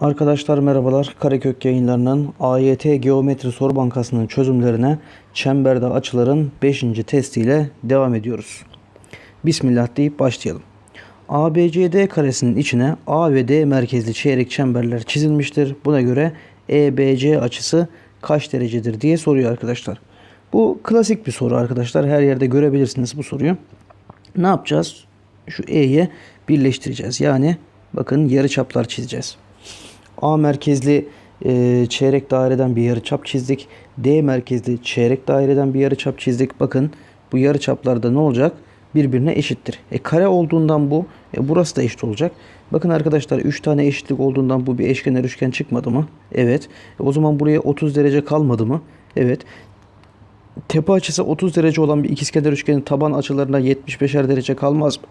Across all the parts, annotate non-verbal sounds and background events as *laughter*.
Arkadaşlar merhabalar. Karekök yayınlarının AYT Geometri Soru Bankası'nın çözümlerine çemberde açıların 5. testiyle devam ediyoruz. Bismillah deyip başlayalım. ABCD karesinin içine A ve D merkezli çeyrek çemberler çizilmiştir. Buna göre EBC açısı kaç derecedir diye soruyor arkadaşlar. Bu klasik bir soru arkadaşlar. Her yerde görebilirsiniz bu soruyu. Ne yapacağız? Şu E'ye birleştireceğiz. Yani bakın yarı çaplar çizeceğiz. A merkezli e, çeyrek daireden bir yarı çap çizdik. D merkezli çeyrek daireden bir yarı çap çizdik. Bakın bu yarı çaplarda ne olacak? Birbirine eşittir. E kare olduğundan bu. E, burası da eşit olacak. Bakın arkadaşlar 3 tane eşitlik olduğundan bu bir eşkenar üçgen çıkmadı mı? Evet. E, o zaman buraya 30 derece kalmadı mı? Evet. Tepe açısı 30 derece olan bir ikizkenar üçgenin taban açılarına 75'er derece kalmaz mı?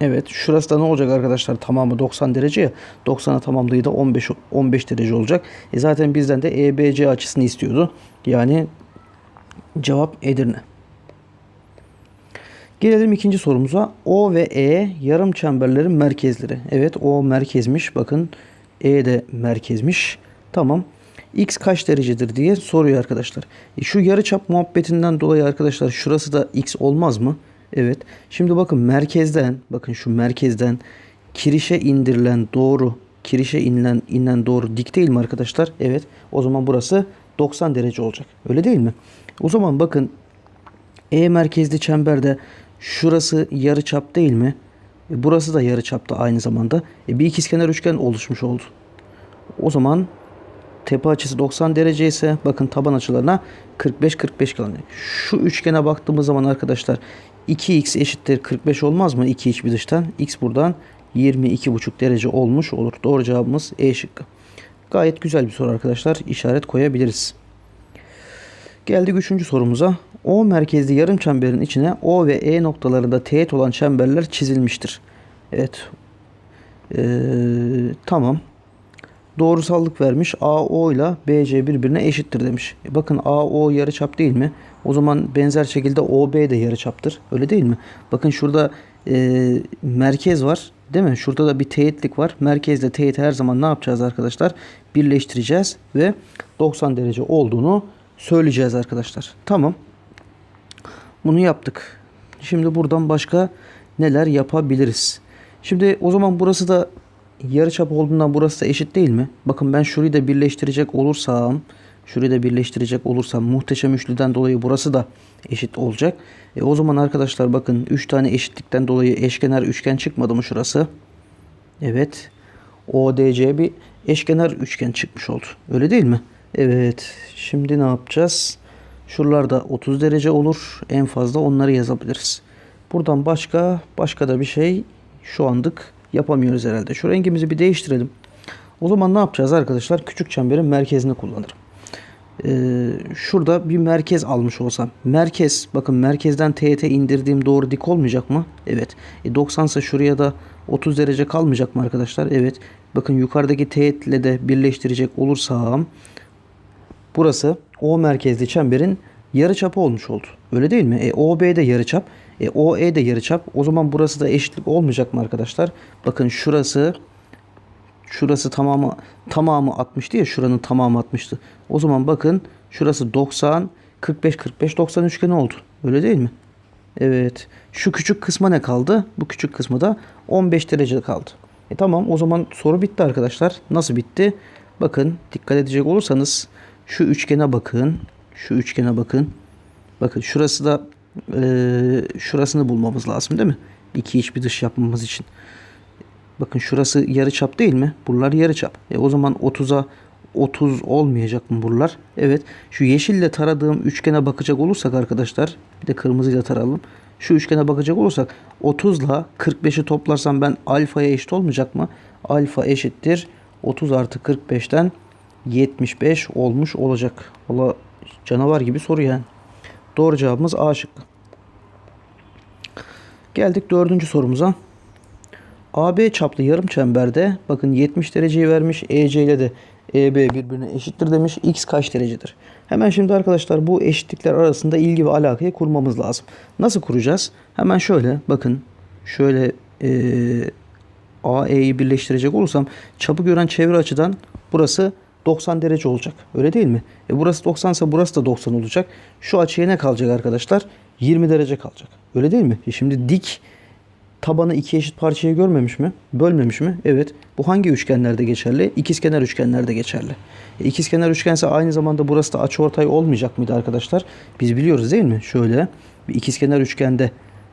Evet. Şurası da ne olacak arkadaşlar? Tamamı 90 derece ya. 90'a tamamlığı da 15 15 derece olacak. E zaten bizden de EBC açısını istiyordu. Yani cevap Edirne. Gelelim ikinci sorumuza. O ve E yarım çemberlerin merkezleri. Evet O merkezmiş. Bakın E de merkezmiş. Tamam. X kaç derecedir diye soruyor arkadaşlar. E şu yarıçap muhabbetinden dolayı arkadaşlar şurası da X olmaz mı? Evet. Şimdi bakın merkezden bakın şu merkezden kirişe indirilen doğru kirişe inilen inilen doğru dik değil mi arkadaşlar? Evet. O zaman burası 90 derece olacak. Öyle değil mi? O zaman bakın E merkezli çemberde şurası yarı çap değil mi? E burası da yarı çapta aynı zamanda. E bir ikizkenar üçgen oluşmuş oldu. O zaman tepe açısı 90 derece ise bakın taban açılarına 45-45 kalıyor. Şu üçgene baktığımız zaman arkadaşlar 2x eşittir 45 olmaz mı? 2 iç bir dıştan. x buradan 22,5 derece olmuş olur. Doğru cevabımız E şıkkı. Gayet güzel bir soru arkadaşlar. İşaret koyabiliriz. Geldik üçüncü sorumuza. O merkezli yarım çemberin içine O ve E noktalarında teğet olan çemberler çizilmiştir. Evet. Ee, tamam. Doğrusallık vermiş. AO ile BC birbirine eşittir demiş. E bakın AO yarıçap değil mi? O zaman benzer şekilde OB de yarıçaptır. Öyle değil mi? Bakın şurada e, merkez var. Değil mi? Şurada da bir teğetlik var. Merkezle teğet her zaman ne yapacağız arkadaşlar? Birleştireceğiz ve 90 derece olduğunu söyleyeceğiz arkadaşlar. Tamam. Bunu yaptık. Şimdi buradan başka neler yapabiliriz? Şimdi o zaman burası da yarıçap olduğundan burası da eşit değil mi? Bakın ben şurayı da birleştirecek olursam şurayı da birleştirecek olursam muhteşem üçlüden dolayı burası da eşit olacak. E o zaman arkadaşlar bakın 3 tane eşitlikten dolayı eşkenar üçgen çıkmadı mı şurası? Evet. ODC bir eşkenar üçgen çıkmış oldu. Öyle değil mi? Evet. Şimdi ne yapacağız? Şuralarda 30 derece olur. En fazla onları yazabiliriz. Buradan başka başka da bir şey şu andık yapamıyoruz herhalde. Şu rengimizi bir değiştirelim. O zaman ne yapacağız arkadaşlar? Küçük çemberin merkezini kullanırım. Ee, şurada bir merkez almış olsam. Merkez bakın merkezden teğete indirdiğim doğru dik olmayacak mı? Evet. E 90 ise şuraya da 30 derece kalmayacak mı arkadaşlar? Evet. Bakın yukarıdaki teğetle de birleştirecek olursam burası O merkezli çemberin yarıçapı olmuş oldu. Öyle değil mi? E, OB de yarıçap. E, OE de yarıçap. O zaman burası da eşitlik olmayacak mı arkadaşlar? Bakın şurası şurası tamamı tamamı 60'tı ya şuranın tamamı 60'tı. O zaman bakın şurası 90 45 45 90 üçgeni oldu. Öyle değil mi? Evet. Şu küçük kısma ne kaldı? Bu küçük kısma da 15 derece kaldı. E tamam o zaman soru bitti arkadaşlar. Nasıl bitti? Bakın dikkat edecek olursanız şu üçgene bakın. Şu üçgene bakın. Bakın şurası da e, şurasını bulmamız lazım değil mi? İki iç bir dış yapmamız için. Bakın şurası yarı çap değil mi? Buralar yarı çap. E o zaman 30'a 30 olmayacak mı buralar? Evet. Şu yeşille taradığım üçgene bakacak olursak arkadaşlar bir de kırmızıyla taralım. Şu üçgene bakacak olursak 30 ile 45'i toplarsam ben alfaya eşit olmayacak mı? Alfa eşittir 30 artı 45'ten 75 olmuş olacak. Valla canavar gibi soru yani. Doğru cevabımız A şıkkı. Geldik dördüncü sorumuza. AB çaplı yarım çemberde bakın 70 dereceyi vermiş. EC ile de EB birbirine eşittir demiş. X kaç derecedir? Hemen şimdi arkadaşlar bu eşitlikler arasında ilgi ve alakayı kurmamız lazım. Nasıl kuracağız? Hemen şöyle bakın. Şöyle e, AE'yi birleştirecek olursam çapı gören çevre açıdan burası 90 derece olacak. Öyle değil mi? E burası 90 ise burası da 90 olacak. Şu açıya ne kalacak arkadaşlar? 20 derece kalacak. Öyle değil mi? E şimdi dik tabanı iki eşit parçaya görmemiş mi? Bölmemiş mi? Evet. Bu hangi üçgenlerde geçerli? İkizkenar üçgenlerde geçerli. E, ikizkenar üçgense aynı zamanda burası da açıortay olmayacak mıydı arkadaşlar? Biz biliyoruz değil mi? Şöyle bir ikizkenar üçgende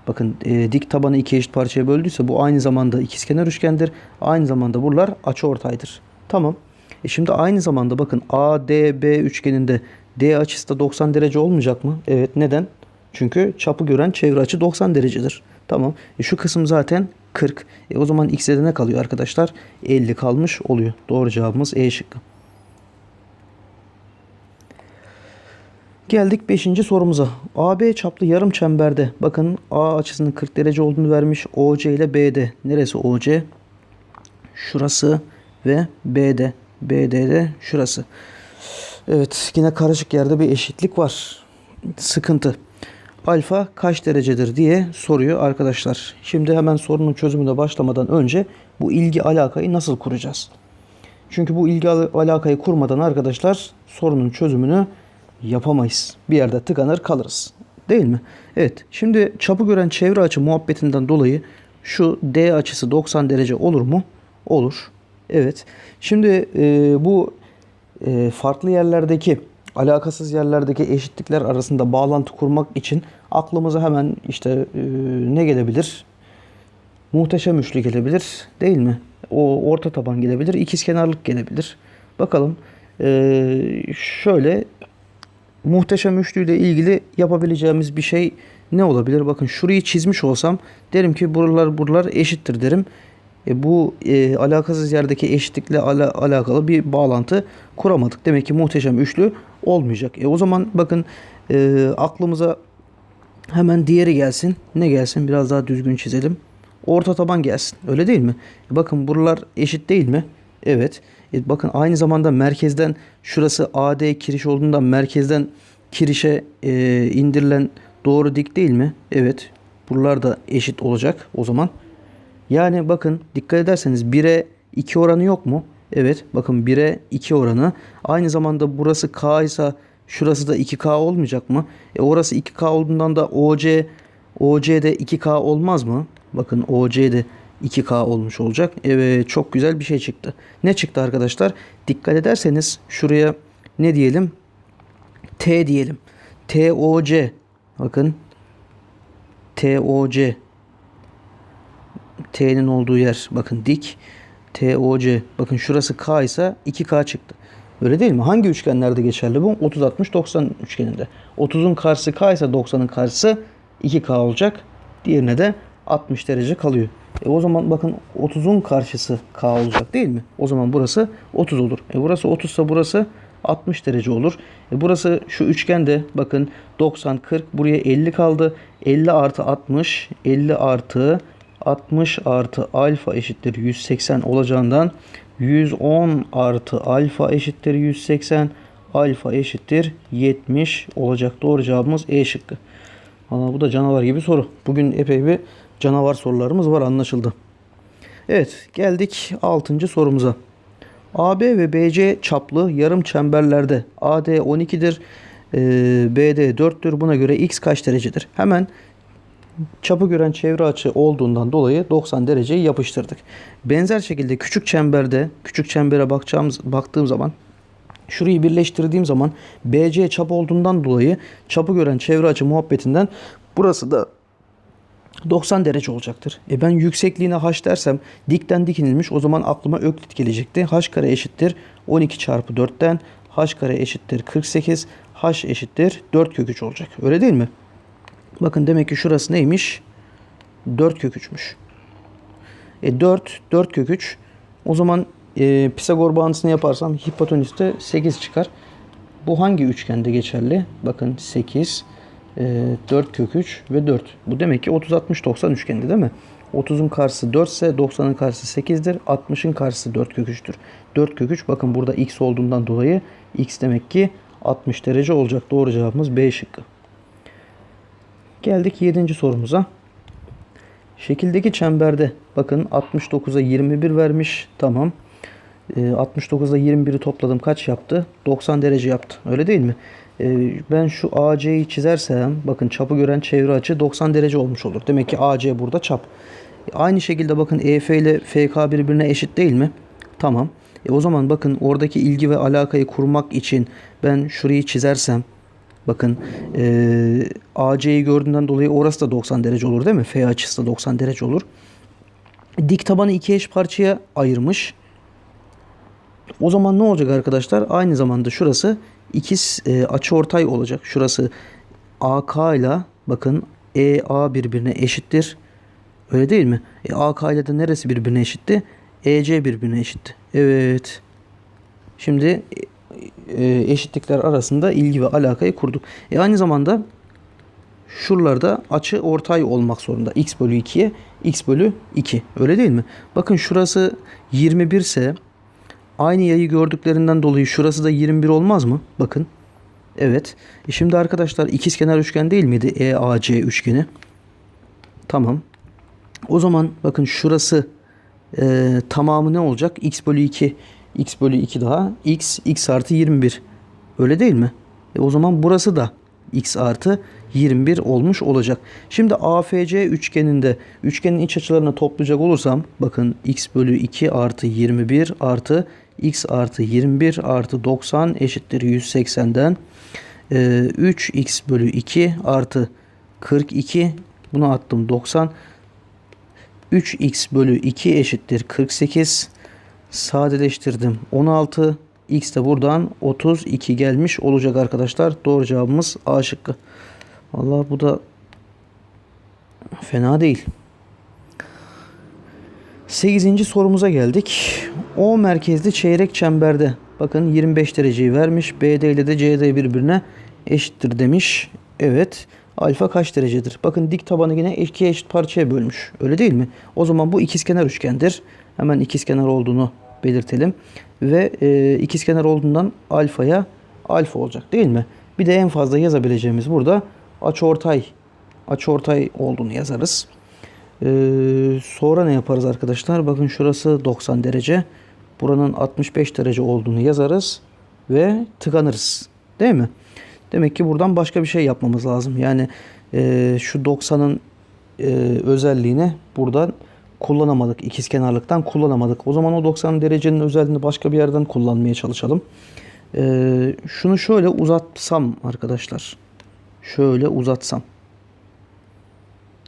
bakın e, dik tabanı iki eşit parçaya böldüyse bu aynı zamanda ikizkenar üçgendir. Aynı zamanda buralar açıortaydır. Tamam. E şimdi aynı zamanda bakın ADB üçgeninde D açısı da 90 derece olmayacak mı? Evet. Neden? Çünkü çapı gören çevre açı 90 derecedir. Tamam. E şu kısım zaten 40. E o zaman x'e de ne kalıyor arkadaşlar? 50 kalmış oluyor. Doğru cevabımız E şıkkı. Geldik 5. sorumuza. AB çaplı yarım çemberde bakın A açısının 40 derece olduğunu vermiş. OC ile BD. Neresi OC? Şurası ve BD. BD'de şurası. Evet yine karışık yerde bir eşitlik var. Sıkıntı. Alfa kaç derecedir diye soruyor arkadaşlar. Şimdi hemen sorunun çözümüne başlamadan önce bu ilgi alakayı nasıl kuracağız? Çünkü bu ilgi al- alakayı kurmadan arkadaşlar sorunun çözümünü yapamayız. Bir yerde tıkanır kalırız. Değil mi? Evet. Şimdi çapı gören çevre açı muhabbetinden dolayı şu D açısı 90 derece olur mu? Olur. Evet. Şimdi e, bu e, farklı yerlerdeki alakasız yerlerdeki eşitlikler arasında bağlantı kurmak için aklımıza hemen işte e, ne gelebilir? Muhteşem üçlü gelebilir değil mi? O orta taban gelebilir. ikizkenarlık gelebilir. Bakalım. E, şöyle muhteşem üçlüyle ilgili yapabileceğimiz bir şey ne olabilir? Bakın şurayı çizmiş olsam derim ki buralar buralar eşittir derim. E, bu e, alakasız yerdeki eşitlikle ala- alakalı bir bağlantı kuramadık. Demek ki muhteşem üçlü olmayacak. E, o zaman bakın e, aklımıza hemen diğeri gelsin. Ne gelsin? Biraz daha düzgün çizelim. Orta taban gelsin. Öyle değil mi? E, bakın buralar eşit değil mi? Evet. E, bakın aynı zamanda merkezden şurası AD kiriş olduğundan merkezden kirişe e, indirilen doğru dik değil mi? Evet. Buralar da eşit olacak o zaman. Yani bakın dikkat ederseniz 1'e 2 oranı yok mu? Evet bakın 1'e 2 oranı. Aynı zamanda burası K ise şurası da 2K olmayacak mı? E orası 2K olduğundan da OC OC'de 2K olmaz mı? Bakın OC'de 2K olmuş olacak. Evet çok güzel bir şey çıktı. Ne çıktı arkadaşlar? Dikkat ederseniz şuraya ne diyelim? T diyelim. TOC. Bakın. TOC. T'nin olduğu yer bakın dik. TOC. Bakın şurası K ise 2K çıktı. Öyle değil mi? Hangi üçgenlerde geçerli bu? 30 60 90 üçgeninde. 30'un karşısı K ise 90'ın karşısı 2K olacak. Diğerine de 60 derece kalıyor. E o zaman bakın 30'un karşısı K olacak değil mi? O zaman burası 30 olur. E burası 30 ise burası 60 derece olur. E burası şu üçgende bakın 90 40 buraya 50 kaldı. 50 artı 60 50 artı 60 artı alfa eşittir 180 olacağından 110 artı alfa eşittir 180 alfa eşittir 70 olacak. Doğru cevabımız E şıkkı. Aa, bu da canavar gibi soru. Bugün epey bir canavar sorularımız var anlaşıldı. Evet geldik 6. sorumuza. AB ve BC çaplı yarım çemberlerde AD 12'dir, e, BD 4'tür. Buna göre x kaç derecedir? Hemen çapı gören çevre açı olduğundan dolayı 90 dereceyi yapıştırdık. Benzer şekilde küçük çemberde, küçük çembere bakacağımız baktığım zaman şurayı birleştirdiğim zaman BC çap olduğundan dolayı çapı gören çevre açı muhabbetinden burası da 90 derece olacaktır. E ben yüksekliğine h dersem dikten dikinilmiş o zaman aklıma öklit gelecekti. h kare eşittir 12 çarpı 4'ten h kare eşittir 48 h eşittir 4 kök 3 olacak. Öyle değil mi? Bakın demek ki şurası neymiş? 4 kök 3'müş. E 4, 4 kök 3. O zaman e, Pisagor bağıntısını yaparsam hipotenüste 8 çıkar. Bu hangi üçgende geçerli? Bakın 8, e, 4 kök 3 ve 4. Bu demek ki 30, 60, 90 üçgende değil mi? 30'un karşısı 4 ise 90'ın karşısı 8'dir. 60'ın karşısı 4 kök 3'tür. 4 kök 3 bakın burada x olduğundan dolayı x demek ki 60 derece olacak. Doğru cevabımız B şıkkı. Geldik 7. sorumuza. Şekildeki çemberde bakın 69'a 21 vermiş. Tamam. Ee, 69'da 21'i topladım. Kaç yaptı? 90 derece yaptı. Öyle değil mi? Ee, ben şu AC'yi çizersem bakın çapı gören çevre açı 90 derece olmuş olur. Demek ki AC burada çap. Aynı şekilde bakın EF ile FK birbirine eşit değil mi? Tamam. E o zaman bakın oradaki ilgi ve alakayı kurmak için ben şurayı çizersem bakın e, AC'yi gördüğünden dolayı orası da 90 derece olur değil mi? F açısı da 90 derece olur. Dik tabanı iki eş parçaya ayırmış. O zaman ne olacak arkadaşlar? Aynı zamanda şurası ikiz e, açıortay olacak. Şurası AK ile bakın EA birbirine eşittir. Öyle değil mi? E, AK ile de neresi birbirine eşitti? EC birbirine eşitti. Evet. Şimdi eşitlikler arasında ilgi ve alakayı kurduk. E, aynı zamanda şuralarda açı ortay olmak zorunda. x bölü 2'ye x bölü 2. Öyle değil mi? Bakın şurası 21 ise aynı yayı gördüklerinden dolayı şurası da 21 olmaz mı? Bakın. Evet. E şimdi arkadaşlar ikizkenar üçgen değil miydi? EAC üçgeni. Tamam. O zaman bakın şurası e, tamamı ne olacak? x bölü 2. x bölü 2 daha. x, x artı 21. Öyle değil mi? E o zaman burası da x artı 21 olmuş olacak. Şimdi AFC üçgeninde üçgenin iç açılarını toplayacak olursam bakın x bölü 2 artı 21 artı x artı 21 artı 90 eşittir 180'den e, 3x bölü 2 artı 42 bunu attım 90 3x bölü 2 eşittir 48 sadeleştirdim 16 x de buradan 32 gelmiş olacak arkadaşlar. Doğru cevabımız A şıkkı. Vallahi bu da fena değil. 8. sorumuza geldik. O merkezli çeyrek çemberde bakın 25 dereceyi vermiş. BD ile de CD birbirine eşittir demiş. Evet. Alfa kaç derecedir? Bakın dik tabanı yine iki eşit parçaya bölmüş. Öyle değil mi? O zaman bu ikizkenar üçgendir. Hemen ikizkenar olduğunu belirtelim. Ve e, ikizkenar olduğundan alfaya alfa olacak değil mi? Bir de en fazla yazabileceğimiz burada açıortay açıortay olduğunu yazarız. Ee, sonra ne yaparız arkadaşlar? Bakın şurası 90 derece. Buranın 65 derece olduğunu yazarız ve tıkanırız. Değil mi? Demek ki buradan başka bir şey yapmamız lazım. Yani e, şu 90'ın e, özelliğini buradan kullanamadık. İkizkenarlıktan kullanamadık. O zaman o 90 derecenin özelliğini başka bir yerden kullanmaya çalışalım. E, şunu şöyle uzatsam arkadaşlar. Şöyle uzatsam.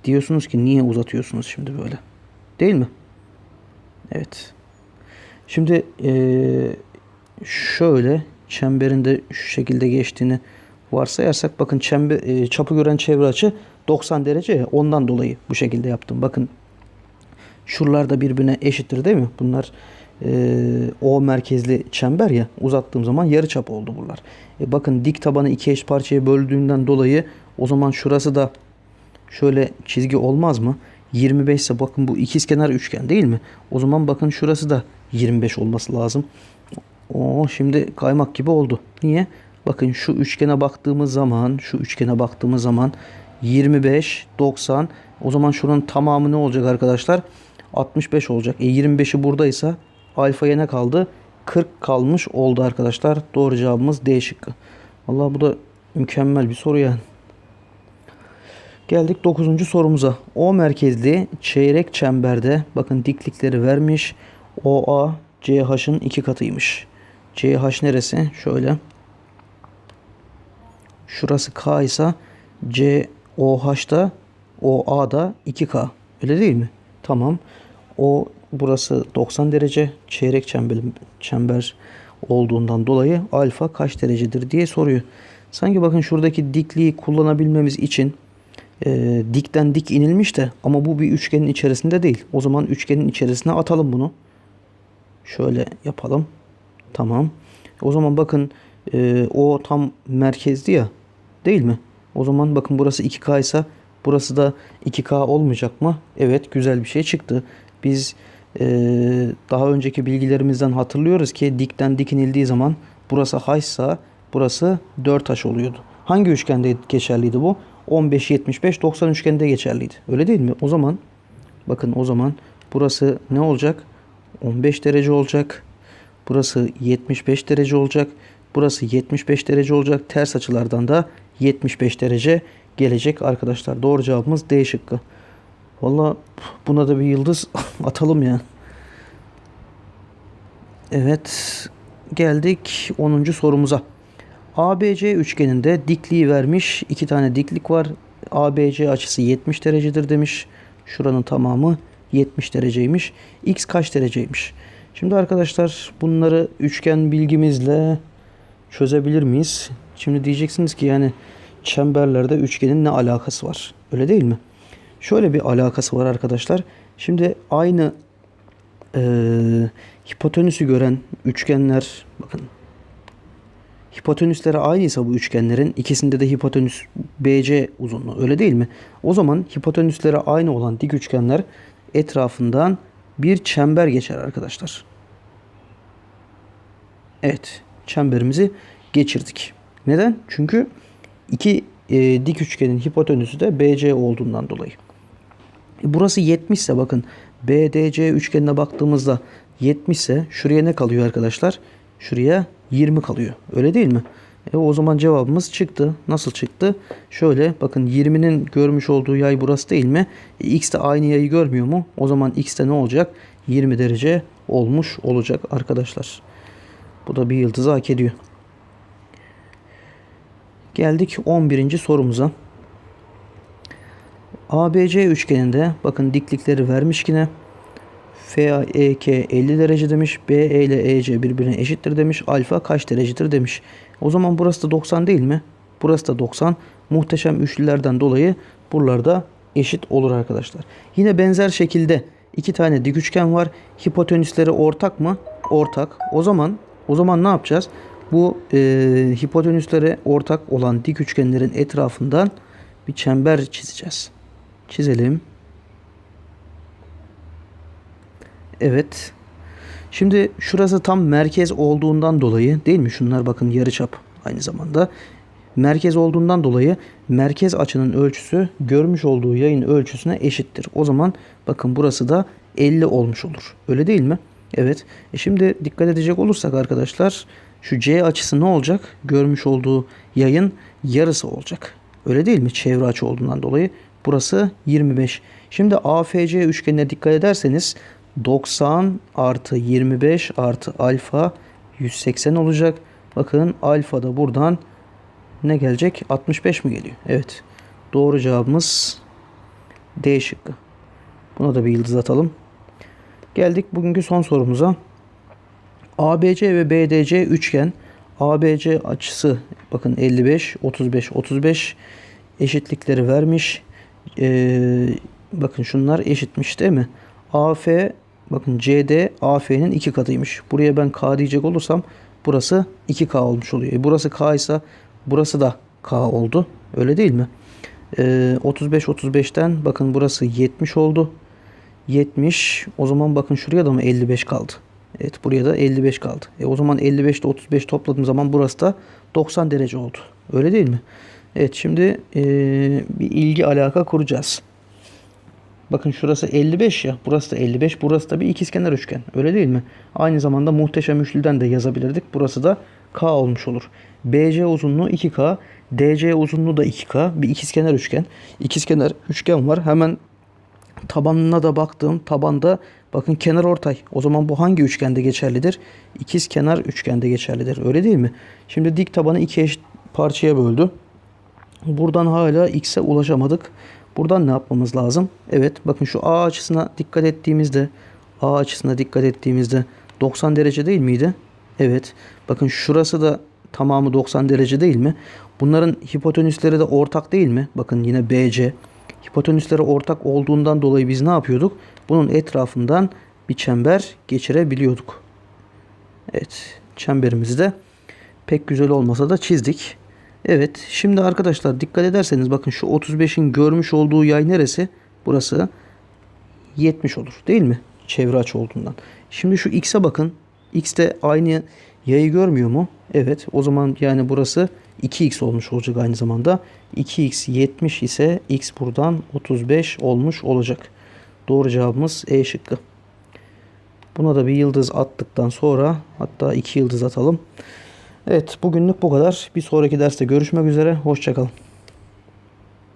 Diyorsunuz ki niye uzatıyorsunuz şimdi böyle? Değil mi? Evet. Şimdi e, şöyle çemberinde şu şekilde geçtiğini varsayarsak bakın çember e, çapı gören çevre açı 90 derece ondan dolayı bu şekilde yaptım. Bakın şuralar da birbirine eşittir değil mi? Bunlar e, O merkezli çember ya uzattığım zaman yarı çap oldu bunlar. E, bakın dik tabanı iki eş parçaya böldüğünden dolayı o zaman şurası da şöyle çizgi olmaz mı? 25 ise bakın bu ikizkenar üçgen değil mi? O zaman bakın şurası da 25 olması lazım. O şimdi kaymak gibi oldu. Niye? Bakın şu üçgene baktığımız zaman, şu üçgene baktığımız zaman 25, 90. O zaman şunun tamamı ne olacak arkadaşlar? 65 olacak. E 25'i buradaysa alfaya ne kaldı? 40 kalmış oldu arkadaşlar. Doğru cevabımız D şıkkı. Vallahi bu da mükemmel bir soru yani. Geldik 9. sorumuza. O merkezli çeyrek çemberde bakın diklikleri vermiş. OA CH'ın iki katıymış. CH neresi? Şöyle. Şurası K ise COH'da OA'da 2K. Öyle değil mi? Tamam. O burası 90 derece çeyrek çember, çember olduğundan dolayı alfa kaç derecedir diye soruyor. Sanki bakın şuradaki dikliği kullanabilmemiz için e, dikten dik inilmiş de ama bu bir üçgenin içerisinde değil. O zaman üçgenin içerisine atalım bunu. Şöyle yapalım. Tamam. O zaman bakın e, o tam merkezdi ya. Değil mi? O zaman bakın burası 2K ise burası da 2K olmayacak mı? Evet güzel bir şey çıktı. Biz e, daha önceki bilgilerimizden hatırlıyoruz ki dikten dik inildiği zaman burası H ise burası 4H oluyordu. Hangi üçgende geçerliydi bu? 15, 75, 90 üçgeninde geçerliydi. Öyle değil mi? O zaman Bakın o zaman burası ne olacak? 15 derece olacak. Burası 75 derece olacak. Burası 75 derece olacak. Ters açılardan da 75 derece gelecek arkadaşlar. Doğru cevabımız D şıkkı. Valla buna da bir yıldız *laughs* atalım ya. Evet. Geldik 10. sorumuza. ABC üçgeninde dikliği vermiş. iki tane diklik var. ABC açısı 70 derecedir demiş. Şuranın tamamı 70 dereceymiş. X kaç dereceymiş? Şimdi arkadaşlar bunları üçgen bilgimizle çözebilir miyiz? Şimdi diyeceksiniz ki yani çemberlerde üçgenin ne alakası var? Öyle değil mi? Şöyle bir alakası var arkadaşlar. Şimdi aynı eee hipotenüsü gören üçgenler bakın hipotenüsleri aynıysa bu üçgenlerin ikisinde de hipotenüs BC uzunluğu öyle değil mi? O zaman hipotenüsleri aynı olan dik üçgenler etrafından bir çember geçer arkadaşlar. Evet, çemberimizi geçirdik. Neden? Çünkü iki e, dik üçgenin hipotenüsü de BC olduğundan dolayı. E, burası 70 ise bakın BDC üçgenine baktığımızda 70 ise şuraya ne kalıyor arkadaşlar? Şuraya 20 kalıyor. Öyle değil mi? E, o zaman cevabımız çıktı. Nasıl çıktı? Şöyle bakın 20'nin görmüş olduğu yay burası değil mi? E, X de aynı yayı görmüyor mu? O zaman X de ne olacak? 20 derece olmuş olacak arkadaşlar. Bu da bir yıldızı hak ediyor. Geldik 11. sorumuza. ABC üçgeninde bakın diklikleri vermiş yine. FAEK 50 derece demiş. BE ile EC birbirine eşittir demiş. Alfa kaç derecedir demiş. O zaman burası da 90 değil mi? Burası da 90. Muhteşem üçlülerden dolayı buralarda eşit olur arkadaşlar. Yine benzer şekilde iki tane dik üçgen var. Hipotenüsleri ortak mı? Ortak. O zaman o zaman ne yapacağız? Bu e, hipotenüslere ortak olan dik üçgenlerin etrafından bir çember çizeceğiz. Çizelim. Evet. Şimdi şurası tam merkez olduğundan dolayı değil mi? Şunlar bakın yarıçap aynı zamanda. Merkez olduğundan dolayı merkez açının ölçüsü görmüş olduğu yayın ölçüsüne eşittir. O zaman bakın burası da 50 olmuş olur. Öyle değil mi? Evet. E şimdi dikkat edecek olursak arkadaşlar şu C açısı ne olacak? Görmüş olduğu yayın yarısı olacak. Öyle değil mi? Çevre açı olduğundan dolayı burası 25. Şimdi AFC üçgenine dikkat ederseniz 90 artı 25 artı alfa 180 olacak. Bakın alfa da buradan ne gelecek? 65 mi geliyor? Evet. Doğru cevabımız D şıkkı. Buna da bir yıldız atalım. Geldik bugünkü son sorumuza. ABC ve BDC üçgen. ABC açısı bakın 55, 35, 35 eşitlikleri vermiş. Ee, bakın şunlar eşitmiş değil mi? AF bakın CD AF'nin iki katıymış. Buraya ben K diyecek olursam burası 2K olmuş oluyor. E burası K ise burası da K oldu. Öyle değil mi? Ee, 35 35'ten bakın burası 70 oldu. 70. O zaman bakın şuraya da mı 55 kaldı? Evet buraya da 55 kaldı. E o zaman 55 ile 35 topladığım zaman burası da 90 derece oldu. Öyle değil mi? Evet şimdi e, bir ilgi alaka kuracağız. Bakın şurası 55 ya. Burası da 55. Burası da bir ikizkenar üçgen. Öyle değil mi? Aynı zamanda muhteşem üçlüden de yazabilirdik. Burası da K olmuş olur. BC uzunluğu 2K. DC uzunluğu da 2K. Bir ikizkenar üçgen. İkizkenar üçgen var. Hemen tabanına da baktım. Tabanda bakın kenar ortay. O zaman bu hangi üçgende geçerlidir? İkiz kenar üçgende geçerlidir. Öyle değil mi? Şimdi dik tabanı iki eşit parçaya böldü. Buradan hala x'e ulaşamadık. Buradan ne yapmamız lazım? Evet bakın şu A açısına dikkat ettiğimizde A açısına dikkat ettiğimizde 90 derece değil miydi? Evet. Bakın şurası da tamamı 90 derece değil mi? Bunların hipotenüsleri de ortak değil mi? Bakın yine BC. Hipotenüsleri ortak olduğundan dolayı biz ne yapıyorduk? Bunun etrafından bir çember geçirebiliyorduk. Evet. Çemberimizi de pek güzel olmasa da çizdik. Evet. Şimdi arkadaşlar dikkat ederseniz bakın şu 35'in görmüş olduğu yay neresi? Burası 70 olur değil mi? Çevre açı olduğundan. Şimdi şu x'e bakın. X de aynı yayı görmüyor mu? Evet. O zaman yani burası 2x olmuş olacak aynı zamanda. 2x 70 ise x buradan 35 olmuş olacak. Doğru cevabımız E şıkkı. Buna da bir yıldız attıktan sonra hatta iki yıldız atalım. Evet bugünlük bu kadar. Bir sonraki derste görüşmek üzere. Hoşçakalın.